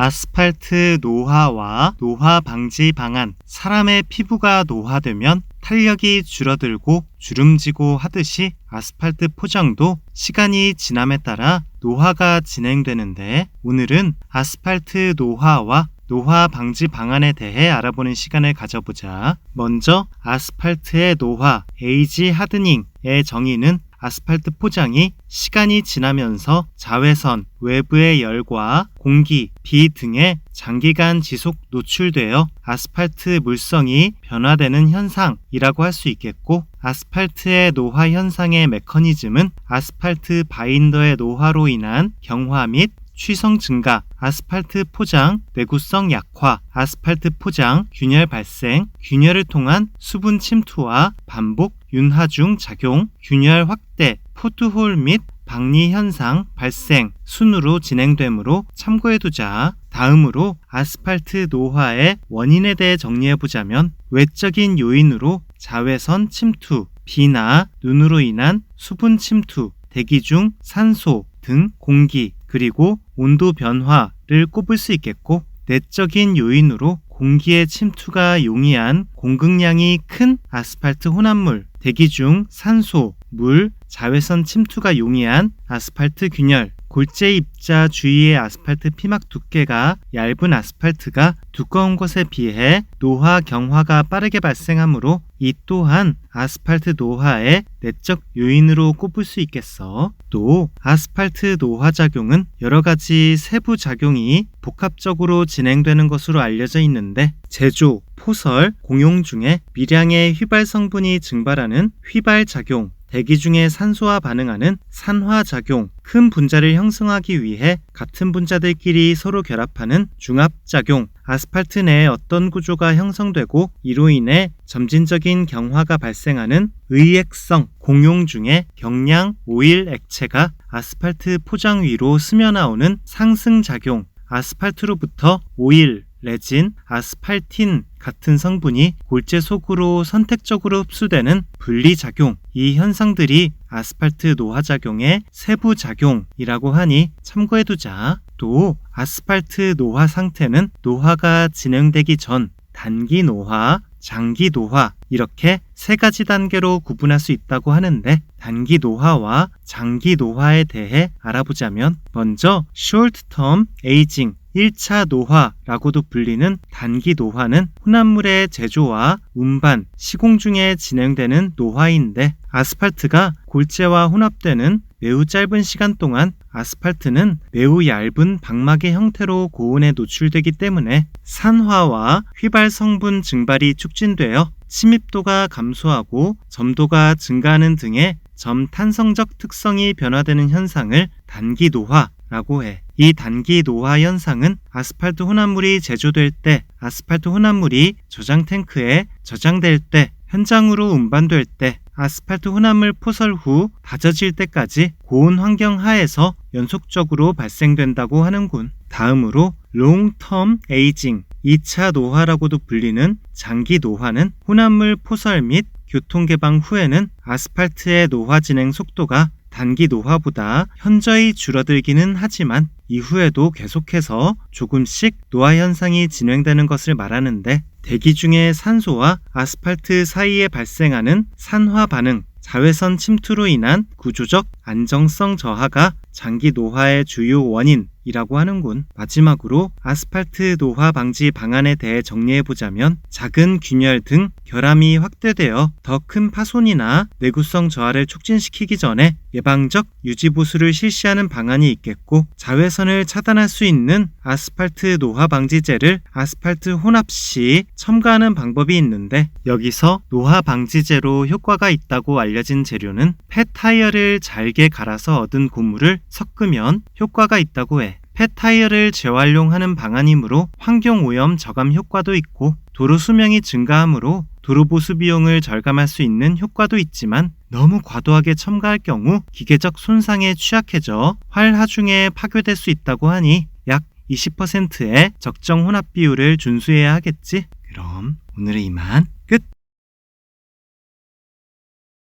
아스팔트 노화와 노화 방지 방안. 사람의 피부가 노화되면 탄력이 줄어들고 주름지고 하듯이 아스팔트 포장도 시간이 지남에 따라 노화가 진행되는데 오늘은 아스팔트 노화와 노화 방지 방안에 대해 알아보는 시간을 가져보자. 먼저 아스팔트의 노화, 에이지 하드닝의 정의는 아스팔트 포장이 시간이 지나면서 자외선, 외부의 열과 공기, 비 등에 장기간 지속 노출되어 아스팔트 물성이 변화되는 현상이라고 할 수 있겠고, 아스팔트의 노화 현상의 메커니즘은 아스팔트 바인더의 노화로 인한 경화 및 취성 증가, 아스팔트 포장, 내구성 약화, 아스팔트 포장, 균열 발생, 균열을 통한 수분 침투와 반복, 윤하중 작용, 균열 확대, 포트홀 및 박리 현상 발생 순으로 진행되므로 참고해두자. 다음으로 아스팔트 노화의 원인에 대해 정리해보자면 외적인 요인으로 자외선 침투, 비나 눈으로 인한 수분 침투, 대기 중 산소 등 공기, 그리고 온도 변화를 꼽을 수 있겠고 내적인 요인으로 공기의 침투가 용이한 공급량이 큰 아스팔트 혼합물, 대기 중 산소, 물, 자외선 침투가 용이한 아스팔트 균열, 골재 입자 주위의 아스팔트 피막 두께가 얇은 아스팔트가 두꺼운 것에 비해 노화 경화가 빠르게 발생하므로 이 또한 아스팔트 노화의 내적 요인으로 꼽을 수 있겠어. 또 아스팔트 노화 작용은 여러 가지 세부 작용이 복합적으로 진행되는 것으로 알려져 있는데 제조, 포설, 공용 중에 미량의 휘발 성분이 증발하는 휘발 작용, 대기 중에 산소와 반응하는 산화작용, 큰 분자를 형성하기 위해 같은 분자들끼리 서로 결합하는 중합작용, 아스팔트 내에 어떤 구조가 형성되고 이로 인해 점진적인 경화가 발생하는 의액성, 공용 중에 경량 오일 액체가 아스팔트 포장 위로 스며나오는 상승작용, 아스팔트로부터 오일, 레진, 아스팔틴 같은 성분이 골재 속으로 선택적으로 흡수되는 분리작용, 이 현상들이 아스팔트 노화작용의 세부작용이라고 하니 참고해두자. 또 아스팔트 노화 상태는 노화가 진행되기 전 단기 노화, 장기 노화 이렇게 세 가지 단계로 구분할 수 있다고 하는데 단기 노화와 장기 노화에 대해 알아보자면 먼저 short term aging 1차 노화라고도 불리는 단기 노화는 혼합물의 제조와 운반, 시공 중에 진행되는 노화인데 아스팔트가 골재와 혼합되는 매우 짧은 시간 동안 아스팔트는 매우 얇은 방막의 형태로 고온에 노출되기 때문에 산화와 휘발 성분 증발이 촉진되어 침입도가 감소하고 점도가 증가하는 등의 점 탄성적 특성이 변화되는 현상을 단기 노화라고 해. 이 단기 노화 현상은 아스팔트 혼합물이 제조될 때, 아스팔트 혼합물이 저장 탱크에 저장될 때, 현장으로 운반될 때, 아스팔트 혼합물 포설 후 다져질 때까지 고온 환경 하에서 연속적으로 발생된다고 하는군. 다음으로 롱텀 에이징, 2차 노화라고도 불리는 장기 노화는 혼합물 포설 및 교통 개방 후에는 아스팔트의 노화 진행 속도가 단기 노화보다 현저히 줄어들기는 하지만 이후에도 계속해서 조금씩 노화 현상이 진행되는 것을 말하는데 대기 중에 산소와 아스팔트 사이에 발생하는 산화 반응, 자외선 침투로 인한 구조적 안정성 저하가 장기 노화의 주요 원인 이라고 하는군. 마지막으로 아스팔트 노화 방지 방안에 대해 정리해보자면 작은 균열 등 결함이 확대되어 더 큰 파손이나 내구성 저하를 촉진시키기 전에 예방적 유지 보수를 실시하는 방안이 있겠고 자외선을 차단할 수 있는 아스팔트 노화 방지제를 아스팔트 혼합 시 첨가하는 방법이 있는데 여기서 노화 방지제로 효과가 있다고 알려진 재료는 펫 타이어를 잘게 갈아서 얻은 고무를 섞으면 효과가 있다고 해. 펫 타이어를 재활용하는 방안이므로 환경 오염 저감 효과도 있고 도로 수명이 증가하므로 도로 보수 비용을 절감할 수 있는 효과도 있지만 너무 과도하게 첨가할 경우 기계적 손상에 취약해져 활 하중에 파괴될 수 있다고 하니 약 20%의 적정 혼합 비율을 준수해야 하겠지. 그럼 오늘은 이만 끝!